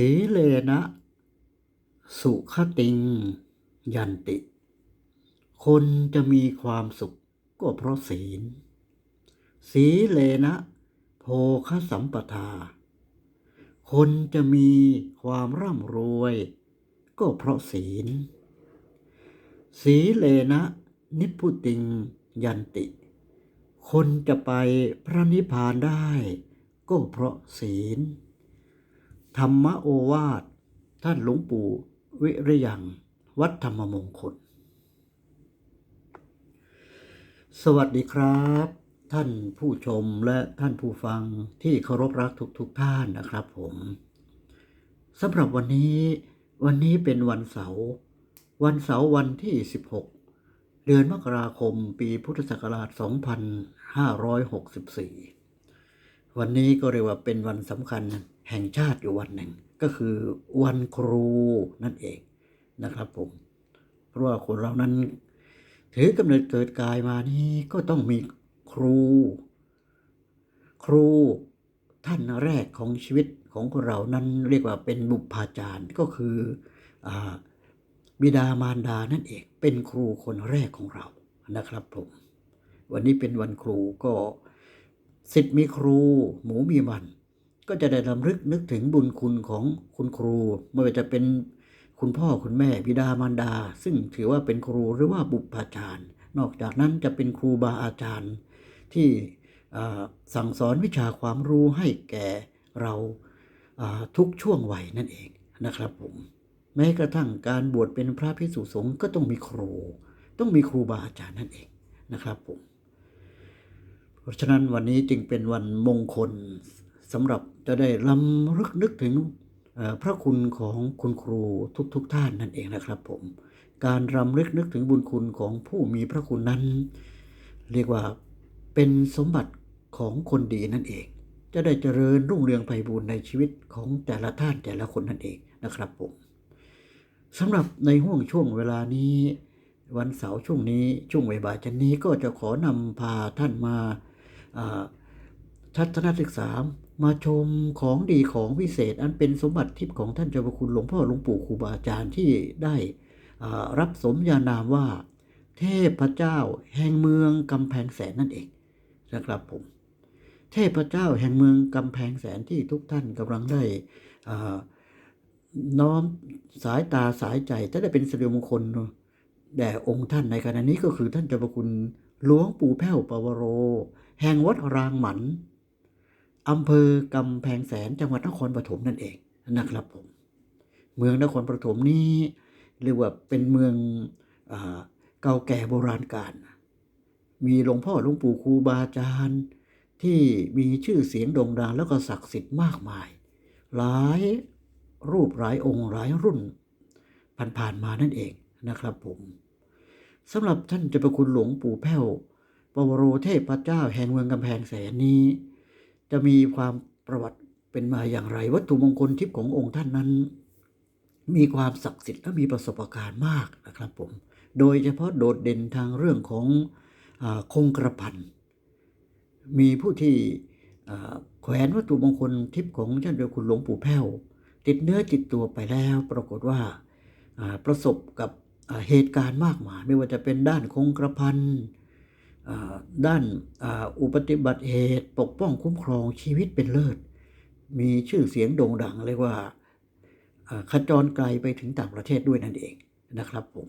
สีเลนะ สุขติง ยันติ คนจะมีความสุขก็เพราะศีล สีเลนะ โภคสัมปทา คนจะมีความร่ำรวย ก็เพราะศีล สีเลนะ นิพพุติง ยันติ คนจะไปพระนิพพานได้ ก็เพราะศีล ธรรมโอวาท ท่านหลวงปู่วิริยัง วัดธรรมมงคล สวัสดีครับ ท่านผู้ชมและท่านผู้ฟังที่เคารพรักทุกๆทท่านนะครับผมสำหรับวันนี้ วันนี้เป็นวันเสาร์ วันเสาร์วันที่ 16 เดือนมกราคมปีพุทธศักราช 2564 วันนี้ก็เรียกว่าเป็นวันสำคัญ แห่งชาติอยู่วันหนึ่ง ก็คือวันครูนั่นเองนะครับผม เพราะว่าคนเรานั้น ถือกำเนิดเกิดกายมานี้ก็ต้องมีครู ครูท่านแรกของชีวิตของคนเรานั้นเรียกว่าเป็นบุพาจารย์ก็คืออบิดามารดานั่นเองเป็นครูคนแรกของเรานะครับผมวันนี้เป็นวันครูก็สิทธิ์มีครู หมูมีมัน ก็จะได้รำลึกนึกถึงบุญคุณของคุณครู ไม่ว่าจะเป็นคุณพ่อคุณแม่บิดามารดา ซึ่งถือว่าเป็นครูหรือว่าบุพาจารย์ นอกจากนั้นจะเป็นครูบาอาจารย์ ที่สั่งสอนวิชาความรู้ให้แก่เราทุกช่วงวัยนั่นเองนะครับผมแม้กระทั่งการบวชเป็นพระภิกษุสงฆ์ก็ต้องมีครู ต้องมีครูบาอาจารย์นั่นเองนะครับผมเพราะฉะนั้นวันนี้จึงเป็นวันมงคลสำหรับ จะได้ลำลึกนึกถึงพระคุณของคุณครูทุกๆทท่านนั่นเองนะครับผม การรำลึกนึกถึงบุญคุณของผู้มีพระคุณนั้น เรียกว่าเป็นสมบัติของคนดีนั่นเอง จะได้เจริญรุ่งเรืองไพบูรณ์ในชีวิตของแต่ละท่านแต่ละคนนั่นเองนะครับผมสำหรับในห่วงช่วงเวลานี้ วันเสาร์ช่วงนี้ช่วงบ่ายๆจันนี้ก็จะขอนำพาท่านมาทัศนศึกษา มาชมของดีของวิเศษ อันเป็นสมบัติทิพย์ของท่านเจ้าพระคุณหลวงพ่อหลวงปู่ครูบาอาจารย์ที่ได้รับสมญานามว่า เทพเจ้าแห่งเมืองกำแพงแสนนั่นเองนะครับผม เทพเจ้าแห่งเมืองกำแพงแสนที่ทุกท่านกำลังได้น้อมสายตาสายใจจะได้เป็นสิริมงคลแด่องค์ท่านในขณะนี้ก็คือท่านเจ้าพระคุณหลวงปู่แพ้วปวโร แห่งวัดรางหมัน อำเภอกำแพงแสนจังหวัดนครปฐมนั่นเองนะครับผม เมืองนครปฐมนี้เรียกว่าเป็นเมืองเก่าแก่โบราณกาลมีหลวงพ่อหลวงปู่ครูบาอาจารย์ที่มีชื่อเสียงโด่งดังแล้วก็ศักดิ์สิทธิ์มากมาย หลายรูปหลายองค์หลายรุ่นผ่านๆมานั่นเองนะครับผมสำหรับท่านจะประคุณหลวงปู่แพ้วปวโรเทพพระเจ้าแห่งเมืองกำแพงแสนนี้ จะมีความประวัติเป็นมาอย่างไร วัตถุมงคลทิพย์ขององค์ท่านนั้น มีความศักดิ์สิทธิ์และมีประสบการณ์มากนะครับผม โดยเฉพาะโดดเด่นทางเรื่องของอคงกระพันมีผู้ที่แขวนวัตถุมงคลทิพย์ของท่านเดียวคุณหลวงปู่แพ้วติดเนื้อติดตัวไปแล้ว ปรากฏว่าประสบกับเหตุการณ์มากมายไม่ว่าจะเป็นด้านคงกระพัน ด้านอุปติบัติเหตุปกป้องคุ้มครองชีวิตเป็นเลิศ มีชื่อเสียงโด่งดังเรียกว่าขจรไกลไปถึงต่างประเทศด้วยนั่นเองนะครับผม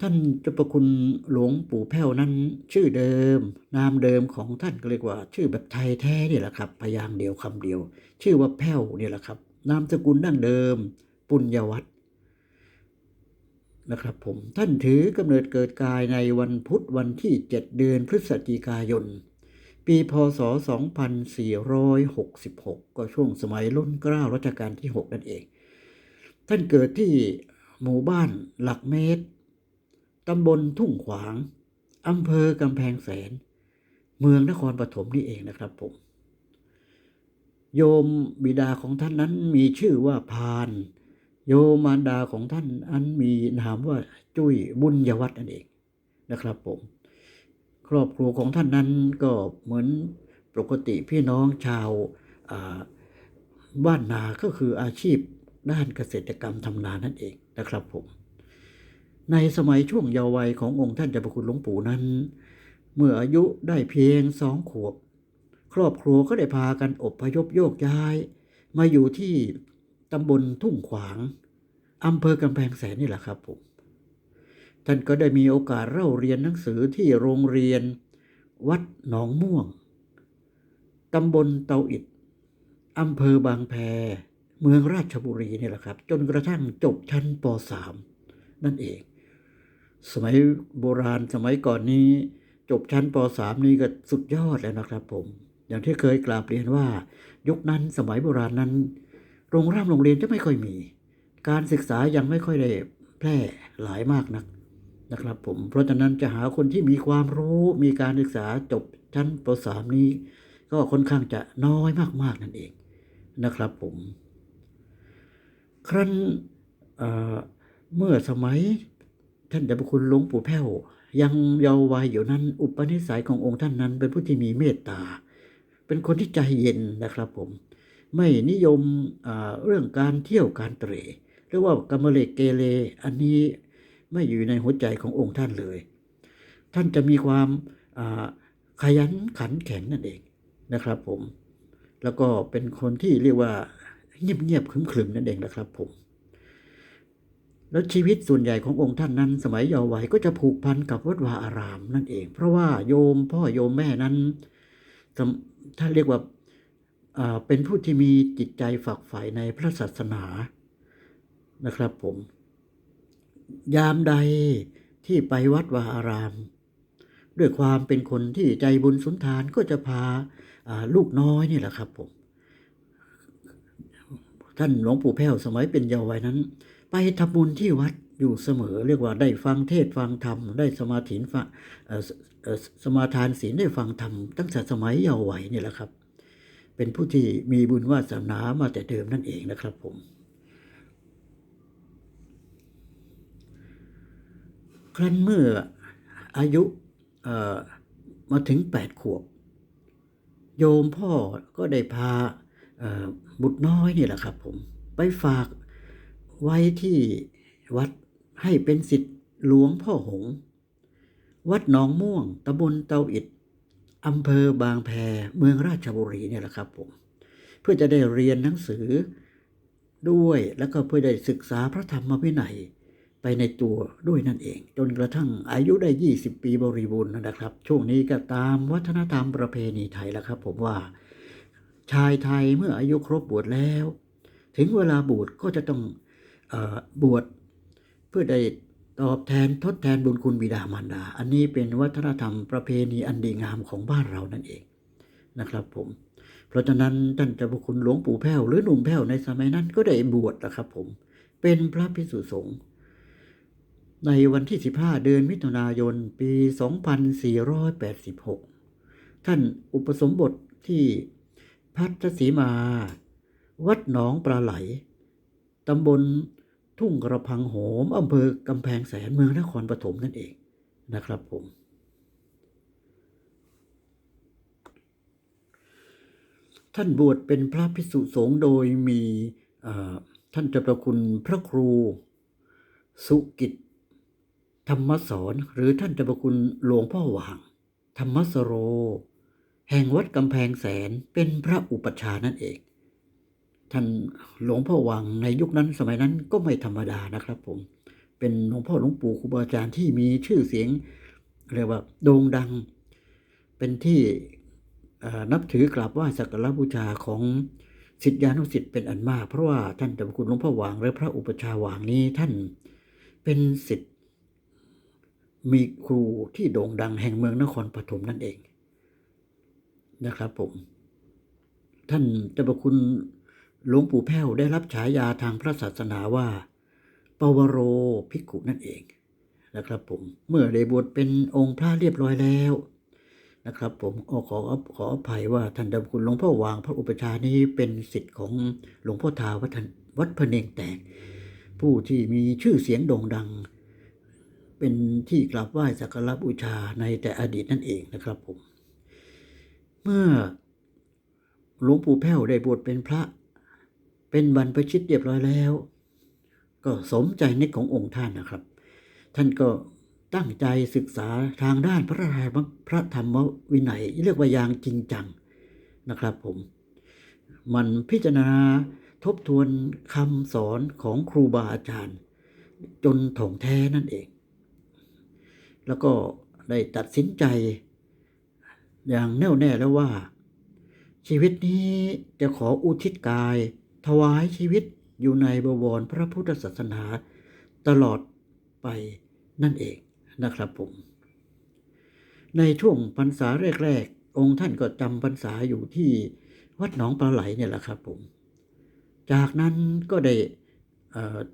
ท่านเจ้าประคุณหลวงปู่แพ้วนั้น ชื่อเดิม นามเดิมของท่านก็เรียกว่า ชื่อแบบไทยแท้นี่แหละครับ พยางเดียวคำเดียว ชื่อว่าแพ้วนี่แหละครับ นามสกุลดั้งเดิม ปุญญวัตร นะครับผมท่านถือกำเนิดเกิดกายในวันพุธวันที่ 7 เดือนพฤศจิกายน ปีพศ 2466 ก็ช่วงสมัยรุ่นเกล้ารัชกาลที่ 6 นั่นเอง ท่านเกิดที่หมู่บ้านหลักเมตร ตำบลทุ่งขวาง อำเภอกำแพงแสน เมืองนครปฐมนี่เองนะครับผม โยมบิดาของท่านนั้นมีชื่อว่าพาน โยมารดาของท่านอันมีนามว่าจุ้ยบุญยวัฒน์นั่นเองนะครับผม ครอบครัวของท่านนั้นก็เหมือนปกติพี่น้องชาวาบ้านนาก็คืออาชีพด้านเกษตรกรรมทำนานั่นเองนะครับผม ในสมัยช่วงเยาว์วัยขององค์ท่านเจ้าพระคุณหลวงปู่นั้น เมื่ออายุได้เพียงสองขวบ ครอบครัวก็ได้พากันอพยพโยกย้าย มาอยู่ที่ ตำบลทุ่งขวางอำเภอกำแพงแสนนี่แหละครับผมท่านก็ได้มีโอกาสเล่าเรียนหนังสือที่โรงเรียน วัดหนองม่วงตำบลเตาอิดอำเภอบางแพ เมืองราชบุรีนี่แหละครับ จนกระทั่งจบชั้นป .3 นั่นเอง สมัยโบราณสมัยก่อนนี้ จบชั้นป .3 นี่ก็สุดยอดแล้วนะครับผม อย่างที่เคยกราบเรียนว่า ยุคนั้นสมัยโบราณนั้น โรงร่ำโรงเรียนจะไม่ค่อยมี การศึกษายังไม่ค่อยได้แพร่หลายมากนักนะครับผมเพราะฉะนั้นจะหาคนที่มีความรู้มีการศึกษาจบชั้นป .3 นี้ ก็ค่อนข้างจะน้อยมากๆนั่นเองนะครับผม ครั้นเเมื่อสมัยท่านเจ้าพระคุณหลวงปู่แพ้วยังเยาว์วัยอยู่นั้น อุปนิสัยขององค์ท่านนั้นเป็นผู้ที่มีเมตตา เป็นคนที่ใจเย็นนะครับผม ไม่นิยมเรื่องการเที่ยวการเตร่หรือว่ากรรมเลกเกเรอันนี้ไม่อยู่ในหัวใจขององค์ท่านเลย ท่านจะมีความขยันขันแข็งนั่นเองนะครับผม แล้วก็เป็นคนที่เรียกว่าเงียบๆขรึมๆนั่นเองนะครับผม แล้วชีวิตส่วนใหญ่ขององค์ท่านนั้น สมัยเยาว์วัยก็จะผูกพันกับวัดวาอารามนั่นเอง เพราะว่าโยมพ่อโยมแม่นั้นถ้าเรียกว่า เป็นผู้ที่มีจิตใจฝักใฝ่ในพระศาสนานะครับผม ยามใดที่ไปวัดวาอาราม ด้วยความเป็นคนที่ใจบุญสุนทานก็จะพาาลูกน้อยนี่แหละครับผมท่านหลวงปู่แพ้วสมัยเป็นเยาว์วัยนั้น ไปทำบุญที่วัดอยู่เสมอ เรียกว่าได้ฟังเทศฟังธรรมได้สมาธิฟังเอ่อสเอ่อสมาทานศีลได้ฟังธรรมตั้งแต่สมัยเยาว์วัยนี่แหละครับ เป็นผู้ที่มีบุญวาสนามาแต่เดิมนั่นเองนะครับผม ครั้นเมื่ออายุมาถึงแปดขวบ โยมพ่อก็ได้พาบุตรน้อยนี่แหละครับผม ไปฝากไว้ที่วัดให้เป็นสิทธิ์หลวงพ่อหง วัดหนองม่วงตำบลเตาอิด อำเภอบางแพเมืองราชบุรีเนี่ยแหละครับผมเพื่อจะได้เรียนหนังสือด้วยแล้วก็เพื่อได้ศึกษาพระธรรมวินัยไปในตัวด้วยนั่นเอง จนกระทั่งอายุได้ 20 ปีบริบูรณ์นะครับ ช่วงนี้ก็ตามวัฒนธรรมประเพณีไทยแล้วครับ ผมว่า ชายไทยเมื่ออายุครบบวชแล้ว ถึงเวลาบวชก็จะต้องอบวชเพื่อได้ ตอบแทนทดแทนบุญคุณบิดามารดา อันนี้เป็นวัฒนธรรมประเพณีอันดีงามของบ้านเรานั่นเองนะครับผม เพราะฉะนั้นท่านเจ้าพระคุณหลวงปู่แพ้วหรือหนุ่มแพ้วในสมัยนั้นก็ได้บวชนะครับผม เป็นพระภิกษุสงฆ์ในวันที่ 15 เดือนมิถุนายน ปี 2486 ท่านอุปสมบทที่พัทสีมา วัดหนองปลาไหล ตำบล ทุ่งกระพังโหมอำเภอกำแพงแสนเมืองนครปฐมนั่นเองนะครับผม ท่านบวชเป็นพระภิกษุสงฆ์โดยมีท่านเจ้าประคุณพระครู สุกิจ ธรรมสอนหรือท่านเจ้าประคุณหลวงพ่อหว่าง ธรรมสโร แห่งวัดกำแพงแสนเป็นพระอุปชานั่นเอง ท่านหลวงพ่อว่างในยุคนั้นสมัยนั้นก็ไม่ธรรมดานะครับผม เป็นหลวงพ่อหลวงปู่ครูบาอาจารย์ที่มีชื่อเสียงเรียกว่าโด่งดัง เป็นที่นับถือกราบไหว้สักการะบูชาของศิษยานุศิษย์เป็นอันมาก เพราะว่าท่านเจ้าคุณหลวงพ่อหวางและพระอุปชาหวางนี้ท่านเป็นศิษย์มีครูที่โด่งดังแห่งเมืองนครปฐมนั่นเองนะครับผม ท่านเจ้าพระคุณ หลวงปู่แพ้วได้รับฉายาทางพระศาสนาว่าปวโรภิกขุนั่นเองนะครับผมเมื่อได้บวชเป็นองค์พระเรียบร้อยแล้วนะครับผมขอขอขออภัยว่าท่านเจ้าพระคุณหลวงพ่อวางพระอุปชานี้เป็นสิทธิ์ของหลวงพ่อทาวัดท่านวัดพะเนงแตก ผู้ที่มีชื่อเสียงโด่งดัง เป็นที่กราบไหว้สักการะบูชาในแต่อดีตนั่นเองนะครับผม เมื่อหลวงปู่แพ้วได้บวชเป็นพระ เป็นบรรพชิตเรียบร้อยแล้ว ก็สมใจนึกขององค์ท่านนะครับ ท่านก็ตั้งใจศึกษาทางด้านพระธรรมพระธรรมวินัยเรียกว่าอย่างจริงจังนะครับผม มันพิจารณาทบทวนคำสอนของครูบาอาจารย์ จนถ่องแท้นั่นเอง แล้วก็ได้ตัดสินใจ อย่างแน่วแน่แล้วว่า ชีวิตนี้จะขออุทิศกาย ถวายชีวิตอยู่ในบวรพระพุทธศาสนาตลอดไปนั่นเองนะครับผม ในช่วงพรรษาแรกๆ องค์ท่านก็จำพรรษาอยู่ที่วัดหนองปลาไหลเนี่ยแหละครับผม จากนั้นก็ได้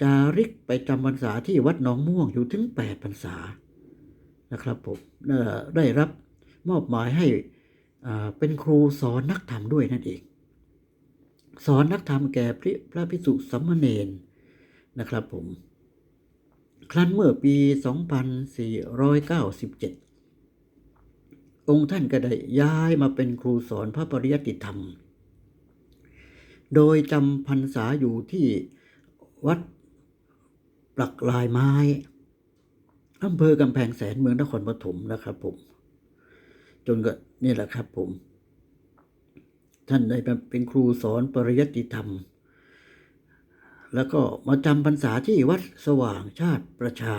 จาริกไปจำพรรษาที่วัดหนองม่วงอยู่ถึง8พรรษานะครับผมได้รับมอบหมายให้เป็นครูสอนนักธรรมด้วยนั่นเอง สอนนักธรรมแก่พระพระภิกษุสัมมาเนนนะครับผม ครั้นเมื่อปี 2497 องค์ท่านก็ได้ย้ายมาเป็นครูสอนพระปริยัติธรรม โดยจำพรรษาอยู่ที่วัดปลักลายไม้อำเภอกำแพงแสนเมืองนครปฐมนะครับผม จนก็นี่แหละครับผม ท่านได้เป็นครูสอนปริยัติธรรม แล้วก็มาจำพรรษาที่วัดสว่างชาติประชา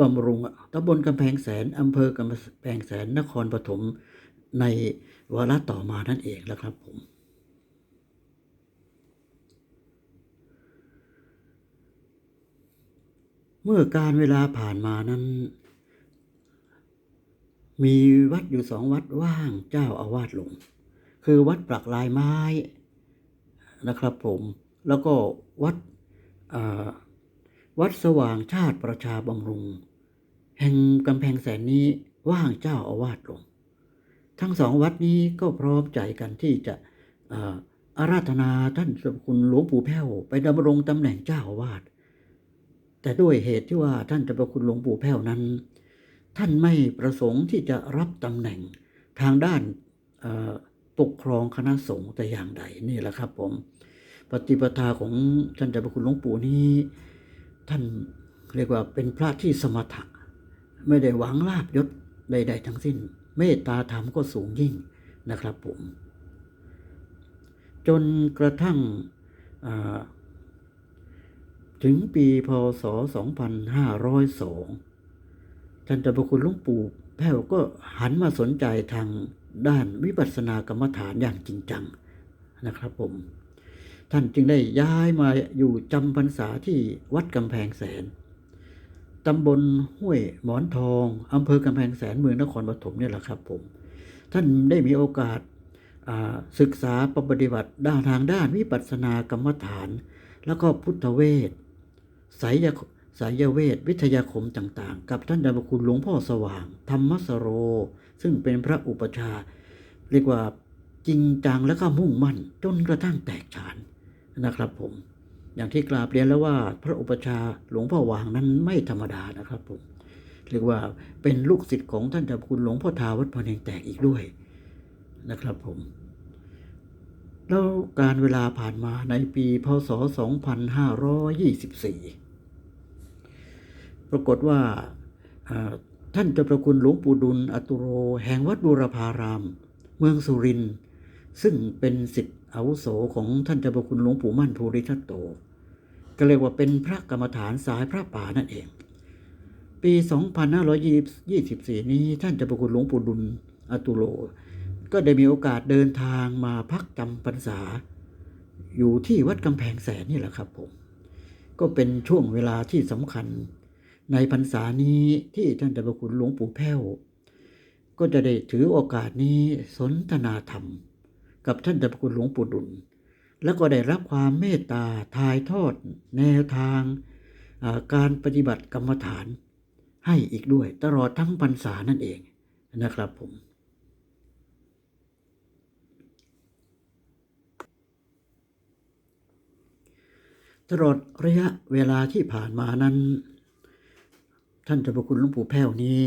บำรุงตำบลกำแพงแสนอำเภอกำแพงแสนนครปฐมในวาระต่อมานั่นเองแล้วครับผม เมื่อการเวลาผ่านมานั้น มีวัดอยู่สองวัดว่างเจ้าอาวาสลง คือวัดปลักลายไม้นะครับผมแล้วก็วัดวัดสว่างชาติประชาบำรุง แห่งกำแพงแสนนี้ว่างเจ้าอาวาสลง ทั้งสองวัดนี้ก็พร้อมใจกันที่จะอาราธนาท่านสมคุณหลวงปู่แพ้วไปดำรงตำแหน่งเจ้าอาวาสแต่ด้วยเหตุที่ว่าท่านเจ้าประคุณหลวงปู่แพ้วนั้น ท่านไม่ประสงค์ที่จะรับตำแหน่งทางด้าน ปกครองคณะสงฆ์แต่อย่างใดนี่แหละครับ ผมปฏิปทาของท่านเจ้าประคุณหลวงปู่นี้ ท่านเรียกว่าเป็นพระที่สมถะไม่ได้หวังลาบยศใด ๆ ทั้งสิ้น เมตตาธรรมก็สูงยิ่งนะครับผม จนกระทั่งถึงปีพศ 2502 ท่านเจ้าพระคุณหลวงปู่แพ้วก็หันมาสนใจทาง ด้านวิปัสสนากรรมฐานอย่างจริงจังนะครับผม ท่านจึงได้ย้ายมาอยู่จำพรรษาที่วัดกำแพงแสนตำบลห้วยหมอนทองอำเภอกำแพงแสนเมืองนครปฐมเนี่ยแหละครับผม ท่านได้มีโอกาสาศึกษาปฏิบัติด้านทางด้านวิปัสสนากรรมฐาน แล้วก็พุทธเวทสายย สายเวทวิทยาคมต่างๆ กับท่านดาวคุณหลวงพ่อสว่าง ธรรมสโร ซึ่งเป็นพระอุปชาเรียกว่าจริงจังแล้วก็มุ่งมั่น จนกระทั่งแตกฉานนะครับผม อย่างที่กราบเรียนแล้วว่าพระอุปชาหลวงพ่อวางนั้นไม่ธรรมดานะครับผมเรียกว่าเป็นลูกศิษย์ของท่านเจ้าคุณหลวงพ่อทาวัดพระเนงแตกอีกด้วยนะครับผมแล้วการเวลาผ่านมาในปีพศ 2524 ปรากฏว่าท่านเจ้าประคุณหลวงปู่ดุลอตุโร แห่งวัดบูรพาราม เมืองสุรินทร์ซึ่งเป็นสิทธิอาวุโสของท่านเจ้าประคุณหลวงปู่มั่นภูริทัตโต ก็เรียกว่าเป็นพระกรรมฐานสายพระป่านั่นเอง ปี 2524 นี้ท่านเจ้าประคุณหลวงปู่ดุลอตุโร ก็ได้มีโอกาสเดินทางมาพักจำพรรษา อยู่ที่วัดกำแพงแสนนี่แหละครับผม ก็เป็นช่วงเวลาที่สำคัญ ในพรรษานี้ที่ท่านเจ้าประคุณหลวงปู่แพ้ว ก็จะได้ถือโอกาสนี้สนทนาธรรม กับท่านเจ้าประคุณหลวงปู่ดุล แล้วก็ได้รับความเมตตาทายทอด แนวทางาการปฏิบัติกรรมฐานให้อีกด้วยตลอดทั้งพรรษานั่นเองนะครับผม ตลอดระยะเวลาที่ผ่านมานั้น ท่านเจ้าพระคุณหลวงปู่แพ้วนี้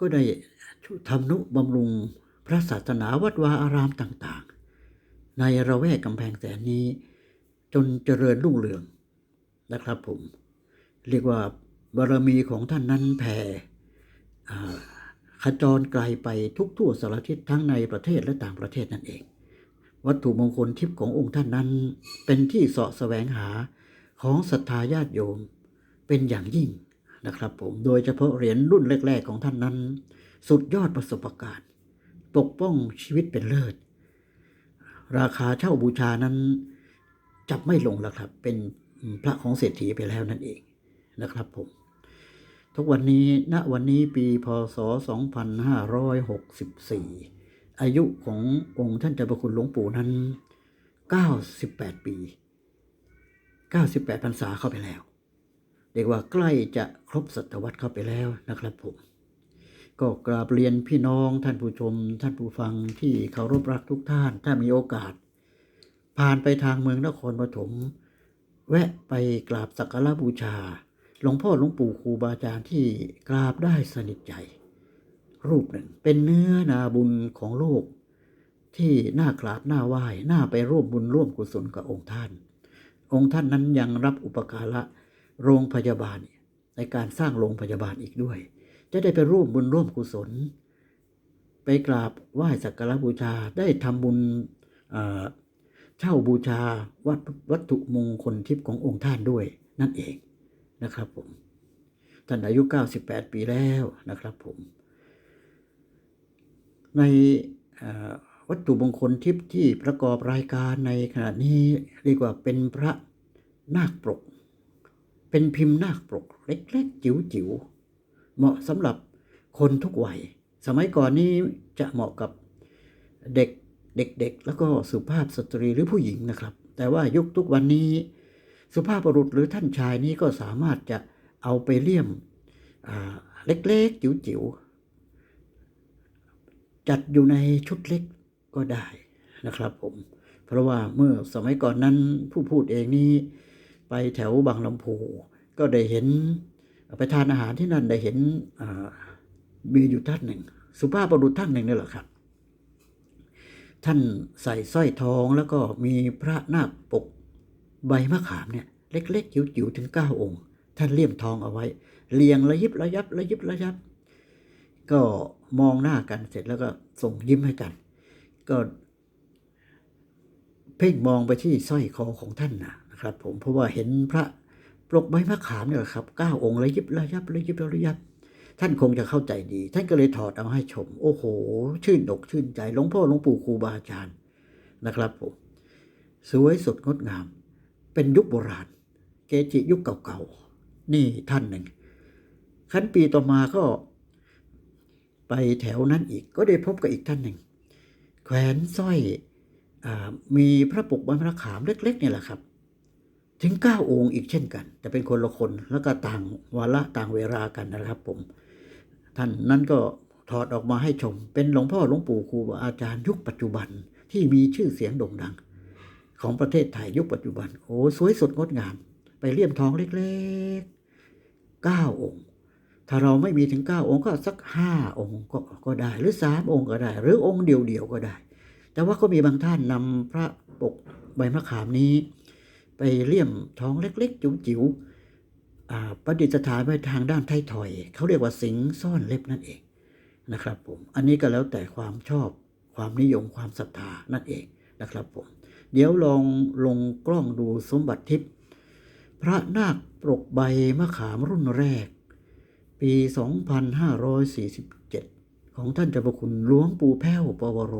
ก็ได้ทำนุบำรุงพระศาสนาวัดวาอารามต่างในระแวกกำแพงแสนนี้ จนเจริญรุ่งเรืองนะครับผม เรียกว่าบารมีของท่านนั้นแผ่ขจรไกลไปทุกทั่วสารทิศทั้งในประเทศและต่างประเทศนั่นเอง วัตถุมงคลทิพย์ขององค์ท่านนั้น เป็นที่เสาะแสวงหาของศรัทธาญาติโยมเป็นอย่างยิ่ง นะครับผมโดยเฉพาะเหรียญรุ่นแรก ๆ ของท่านนั้น สุดยอดประสบการณ์ ปกป้องชีวิตเป็นเลิศ ราคาเช่าบูชานั้น จับไม่ลงแล้วครับ เป็นพระของเศรษฐีไปแล้วนั่นเองนะครับผมทุกวันนี้ณวันนี้ปีพศ 2564 อายุขององค์ท่านเจ้าประคุณหลวงปู่นั้น 98 ปี 98พรรษาเข้าไปแล้ว เรียกว่าใกล้จะครบศตวรรษเข้าไปแล้วนะครับผมก็กราบเรียนพี่น้องท่านผู้ชม ท่านผู้ฟังที่เคารพรักทุกท่าน ถ้ามีโอกาส ผ่านไปทางเมืองนครปฐมแวะไปกราบสักการะบูชา หลวงพ่อหลวงปู่ครูบาอาจารย์ที่กราบได้สนิทใจ รูปหนึ่งเป็นเนื้อนาบุญของโลก ที่น่ากราบน่าไหว้น่าไปร่วมบุญร่วมกุศลกับองค์ท่าน องค์ท่านนั้นยังรับอุปการะ โรงพยาบาล ในการสร้างโรงพยาบาลอีกด้วย จะได้ไปร่วมบุญร่วมกุศล ไปกราบไหว้สักการะบูชาได้ทำบุญเช่าบูชาวัตวัตถุมงคลทิพย์ขององค์ท่านด้วยนั่นเองนะครับผมท่านอายุ 98 ปีแล้วนะครับผม ในวัตถุมงคลทิพย์ที่ประกอบรายการในขณะนี้เรียกว่าเป็นพระนาคปรก เป็นพิมพ์นาคปกเล็กๆ จิ๋วๆ เหมาะสำหรับคนทุกวัย สมัยก่อนนี้จะเหมาะกับเด็กเด็กๆ แล้วก็สุภาพสตรีหรือผู้หญิงนะครับ แต่ว่ายุคทุกวันนี้สุภาพบุรุษหรือท่านชายนี้ก็สามารถจะเอาไปเลี่ยมเล็กๆ จิ๋วๆ จัดอยู่ในชุดเล็กก็ได้นะครับผม เพราะว่าเมื่อสมัยก่อนนั้นผู้พูดเองนี้ ไปแถวบางลำพูก็ได้เห็นไปทานอาหารที่นั่นได้เห็นมีอยู่ท่านหนึ่ง สุภาพบุรุษท่านหนึ่งนี่แหละครับ ท่านใส่สร้อยทองแล้วก็มีพระนาคปกใบมะขามเนี่ย เล็กๆจิ๋วๆถึงเก้าองค์ ท่านเลี่ยมทองเอาไว้เรียงระยิบระยับระยิบระยับ ก็มองหน้ากันเสร็จแล้วก็ส่งยิ้มให้กัน ก็เพ่งมองไปที่สร้อยคอของท่านน่ะ ครับ ผมเพราะว่าเห็นพระปลกใบมะขามเนี่ยครับเก้าองค์ระยิบระยับระยิบระยับ ท่านคงจะเข้าใจดี ท่านก็เลยถอดเอาให้ชม โอ้โห ชื่นอกชื่นใจหลวงพ่อหลวงปู่ครูบาอาจารย์นะครับผมสวยสดงดงาม เป็นยุคโบราณ เกจิยุคเก่าๆ นี่ท่านหนึ่งขั้นปีต่อมาก็ไปแถวนั้นอีกก็ได้พบกับอีกท่านหนึ่ง แขวนสร้อยอมีพระปกใบมะขามเล็กๆเนี่ยแหละครับ ถึงเก้าองค์อีกเช่นกัน แต่เป็นคนละคนแล้วก็ต่างวาระต่างเวลากันนะครับผม ท่านนั้นก็ถอดออกมาให้ชม เป็นหลวงพ่อหลวงปู่ครูอาจารย์ยุคปัจจุบันที่มีชื่อเสียงโด่งดัง ของประเทศไทยยุคปัจจุบัน โอ้สวยสดงดงาม ไปเลี่ยมทองเล็กๆเก้าองค์ ถ้าเราไม่มีถึงเก้าองค์ก็สักห้าองค์ก็ก็ได้ หรือสามองค์ก็ได้ หรือองค์เดียวๆก็ได้ แต่ว่าก็มีบางท่านนำพระปกใบมะขามนี้ ไปเลี่ยมท้องเล็กๆจิ๋วๆอ่าประดิษฐานไว้ทางด้านไทยถอย เขาเรียกว่าสิงซ่อนเล็บนั่นเองนะครับผมอันนี้ก็แล้วแต่ความชอบความนิยมความศรัทธานั่นเองนะครับผมเดี๋ยวลองลงกล้องดูสมบัติทิพย์พระนาคปรกใบมะขามรุ่นแรก ปี 2547 ของท่านเจ้าพระคุณหลวงปู่แพ้วปวโร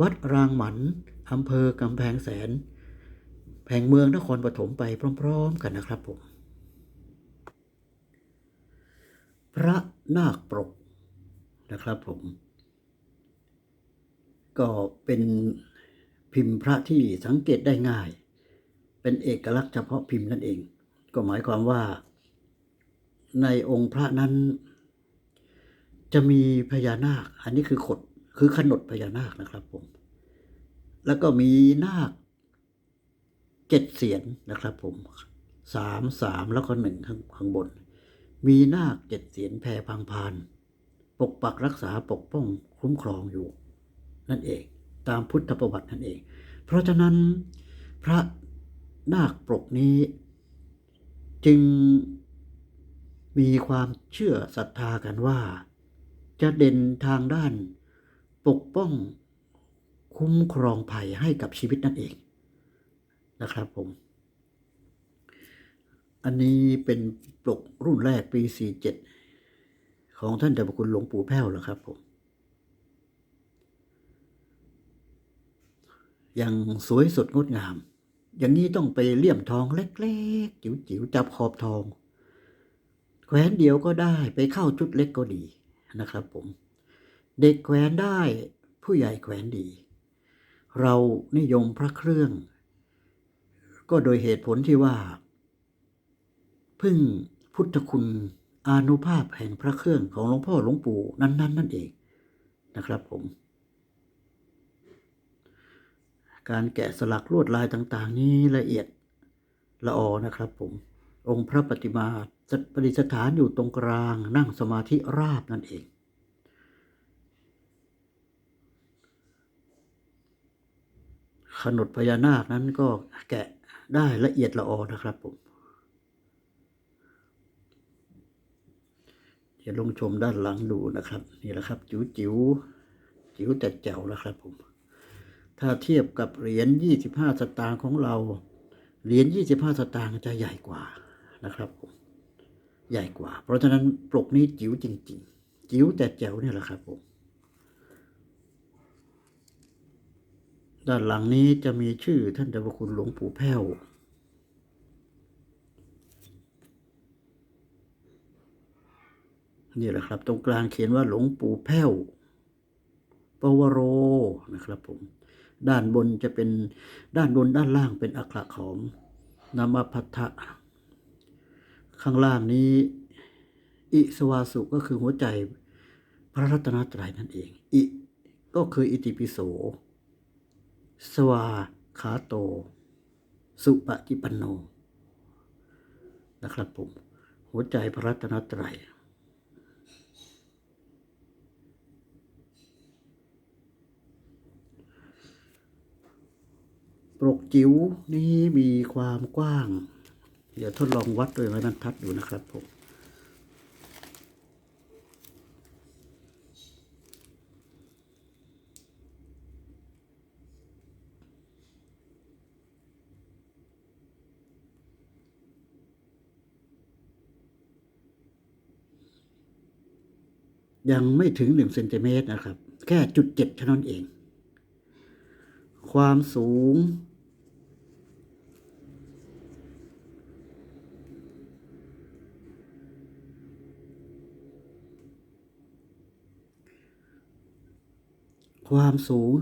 วัดรางหมันอำเภอกำแพงแสน แห่งเมืองนครปฐมไปพร้อม ๆ กันนะครับผม พระนาคปรกนะครับผม ก็เป็นพิมพ์พระที่สังเกตได้ง่าย เป็นเอกลักษณ์เฉพาะพิมพ์นั่นเอง ก็หมายความว่า ในองค์พระนั้น จะมีพญานาค อันนี้คือขดคือขนดพญานาคนะครับผม แล้วก็มีนาค เจ็ดเสียนนะครับผมสามสามแล้วก็หนึ่งข้างข้างบน มีนาคเจ็ดเสียนแผ่พังพาน ปกปักรักษาปกป้องคุ้มครองอยู่ นั่นเองตามพุทธประวัตินั่นเอง เพราะฉะนั้นพระนาคปรกนี้ จึงมีความเชื่อศรัทธากันว่า จะเด่นทางด้านปกป้องคุ้มครองภัยให้กับชีวิตนั่นเอง นะครับผม อันนี้เป็นปลกรุ่นแรกปี 47 ของท่านเจ้าพระคุณหลวงปู่แพ้วเหรอครับผมย่างสวยสดงดงาม อย่างนี้ต้องไปเลี่ยมทองเล็กๆ จิ๋วๆ จับขอบทอง แขวนเดียวก็ได้ไปเข้าชุดเล็กก็ดีนะครับผม เด็กแขวนได้ผู้ใหญ่แขวนดี เรานิยมพระเครื่อง ก็โดยเหตุผลที่ว่า พึ่งพุทธคุณอานุภาพแห่งพระเครื่องของหลวงพ่อหลวงปู่นั้นๆนนั่นเองนะครับผม การแกะสลักลวดลายต่างๆ นี้ละเอียดละออนะครับผม องค์พระปฏิมาประดิษฐานอยู่ตรงกลางนั่งสมาธิราบนั่นเองขนดพญานาคนั้นก็แกะ ได้ละเอียดละออนะครับผมเดี๋ยวลงชมด้านหลังดูนะครับ นี่แหละครับ จิ๋วจิ๋วจิ๋วแต่แจ๋วแล้วครับผม ถ้าเทียบกับเหรียญ25 สตางค์ของเรา เหรียญ25 สตางค์จะใหญ่กว่านะครับผมใหญ่กว่า เพราะฉะนั้นปลกนี้จิ๋วจริง ๆ จิ๋วแต่แจ๋วเนี่ยแหละครับผม ด้านหลังนี้จะมีชื่อท่านเจ้าพระคุณหลวงปู่แพ้ว นี่แหละครับ ตรงกลางเขียนว่าหลวงปู่แพ้วปวโรนะครับผม ด้านบนจะเป็นด้านบนด้านล่างเป็นอักขระของนามพัทธะข้างล่างนี้ อิสวาสุก็คือหัวใจพระรัตนตรัยนั่นเอง อิก็คืออิติปิโส สวาขาโต สุปฏิปันโน นะครับผม หัวใจพระรัตนตรัยปรกจิ๋วนี้มีความกว้าง เดี๋ยวทดลองวัดโดยไม้บรรทัดดูนะครับผม ยังไม่ถึงหนึ่งเซนติเมตรนะครับ แค่จุดเจ็ดเท่านั้นเอง ความสูง ความสูง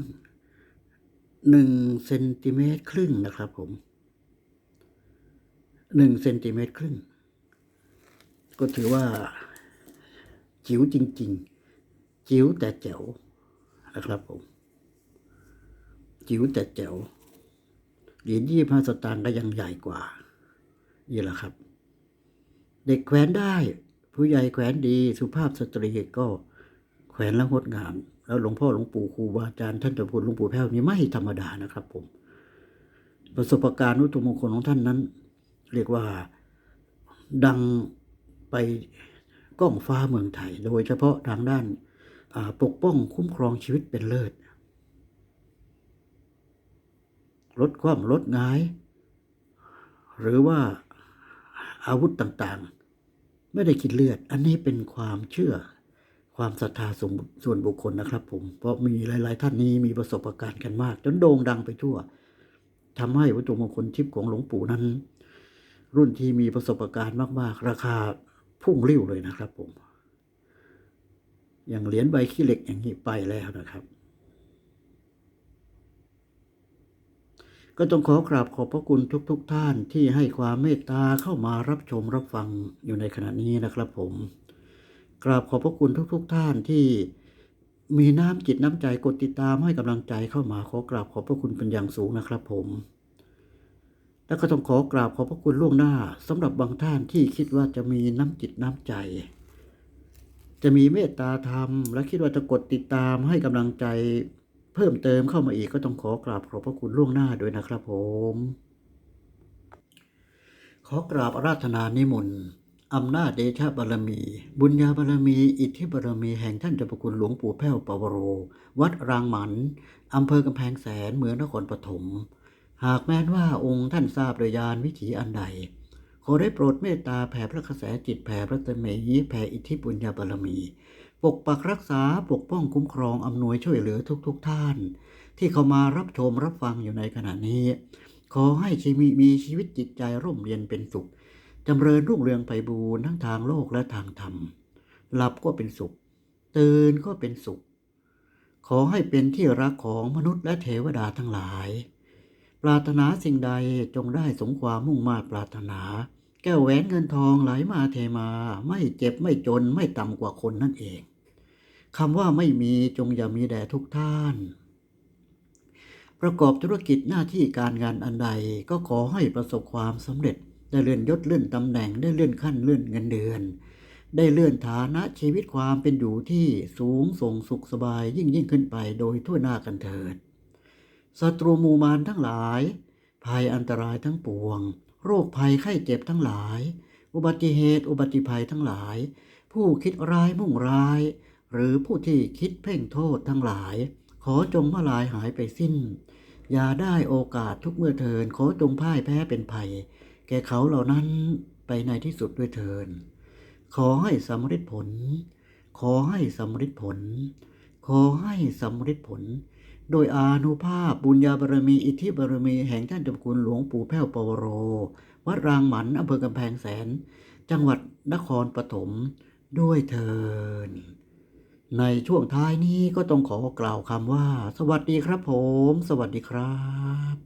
หนึ่งเซนติเมตรครึ่งนะครับผมหนึ่งเซนติเมตรครึ่ง ก็ถือว่า จิ๋วจริง ๆ จิ๋วแต่แจ๋วนะครับผม จิ๋วแต่แจ๋วเหรียญยี่ห้าสตางค์ก็ยังใหญ่กว่า นี่แหละครับ เด็กแขวนได้ ผู้ใหญ่แขวนดีสุภาพสตรีก็แขวนแล้วงดงาม แล้วหลวงพ่อหลวงปู่ครูบาอาจารย์ท่านเจ้าคุณหลวงปู่แพ้วนี่ไม่ธรรมดานะครับ ผม ประสบการณ์วัตถุมงคลของท่านนั้น เรียกว่าดังไป กล้องฟ้าเมืองไทย โดยเฉพาะทางด้านาปกป้องคุ้มครองชีวิตเป็นเลิศลดความลดงาย หรือว่าอาวุธต่างๆ ไม่ได้คิดเลือด อันนี้เป็นความเชื่อความศรัทธาส่วนส่วนบุคคลนะครับผม เพราะมีหลาย ๆ ท่านนี้มีประสบการณ์กันมาก จนโด่งดังไปทั่วทำให้วัตถุมงคลทิพย์ของหลวงปู่นั้น รุ่นที่มีประสบการณ์มาก ๆ ราคา พุ่งริ้วเลยนะครับผม อย่างเหรียญใบขี้เหล็กอย่างนี้ไปแล้วนะครับ ก็ต้องขอกราบขอบพระคุณทุกๆท่านที่ให้ความเมตตาเข้ามารับชมรับฟังอยู่ในขณะนี้นะครับผม กราบขอบพระคุณทุกๆท่านที่มีน้ำจิตน้ำใจกดติดตามให้กำลังใจเข้ามาขอกราบขอบพระคุณเป็นอย่างสูงนะครับผม แล้วก็ต้องขอกราบขอบพระคุณล่วงหน้าสำหรับบางท่านที่คิดว่าจะมีน้ำจิตน้ำใจ จะมีเมตตาธรรม และคิดว่าจะกดติดตามให้กำลังใจ เพิ่มเติมเข้ามาอีกก็ต้องขอกราบขอบพระคุณล่วงหน้าด้วยนะครับผมขอกราบอาราธนานิมนต์อำนาจเดชะบารมี บุญญาบารมี อิทธิบารมีแห่งท่านเจ้าประคุณหลวงปู่แพ้วปวโร วัดรางหมันอำเภอกำแพงแสนเมืองนครปฐม หากแม้นว่าองค์ท่านทราบโดยญาณวิถีอันใด ขอได้โปรดเมตตาแผ่พระกระแสจิตแผ่พระเตมีแผ่อิทธิบุญญาบารมี ปกปักรักษาปกป้องคุ้มครองอำนวยช่วยเหลือทุกๆทท่าน ที่เข้ามารับชมรับฟังอยู่ในขณะนี้ ขอให้ชีวิตมีชีวิตจิตใจร่มเย็นเป็นสุขจำเริญรุ่งเรืองไปบูร์ทั้งทางโลกและทางธรรม หลับก็เป็นสุข ตื่นก็เป็นสุข ขอให้เป็นที่รักของมนุษย์และเทวดาทั้งหลาย รารถนาสิ่งใดจงได้สมความมุ่งมา่ปรารถนา แก้วแหวนเงินทองไหลมาเทมา ไม่เจ็บไม่จนไม่ต่ำกว่าคนนั่นเองคำว่าไม่มีจงอย่ามีแด่ทุกท่าน ประกอบธุรกิจหน้าที่การงานอันใดก็ขอให้ประสบความสำเร็จ ได้เลื่อนยศเลื่อนตำแหน่งได้เลื่อนขั้นเลื่อนเงินเดือน ได้เลื่อนฐานะชีวิตความเป็นอยู่ที่สูงส่งสุขสบายยิ่งยิ่งขึ้นไปโดยทั่วหน้ากันเถิด ศัตรูมูมารทั้งหลาย ภัยอันตรายทั้งปวง โรคภัยไข้เจ็บทั้งหลาย อุบัติเหตุอุบัติภัยทั้งหลาย ผู้คิดร้ายมุ่งร้าย หรือผู้ที่คิดเพ่งโทษทั้งหลาย ขอจงมาลายหายไปสิ้น อย่าได้โอกาสทุกเมื่อเทินขอจงพ่ายแพ้เป็นภัย แก่เขาเหล่านั้นไปในที่สุดด้วยเทินขอให้สำเร็จผล ขอให้สำเร็จผล ขอให้สำเร็จผล โดยอานุภาพบุญญาบารมี อิทธิบารมี แห่งท่านเจ้าคุณหลวงปู่แพ้วปวโร วัดรางหมันอำเภอกำแพงแสน จังหวัดนครปฐมด้วยเทินในช่วงท้ายนี้ก็ต้องขอกล่าวคำว่า สวัสดีครับผม สวัสดีครับ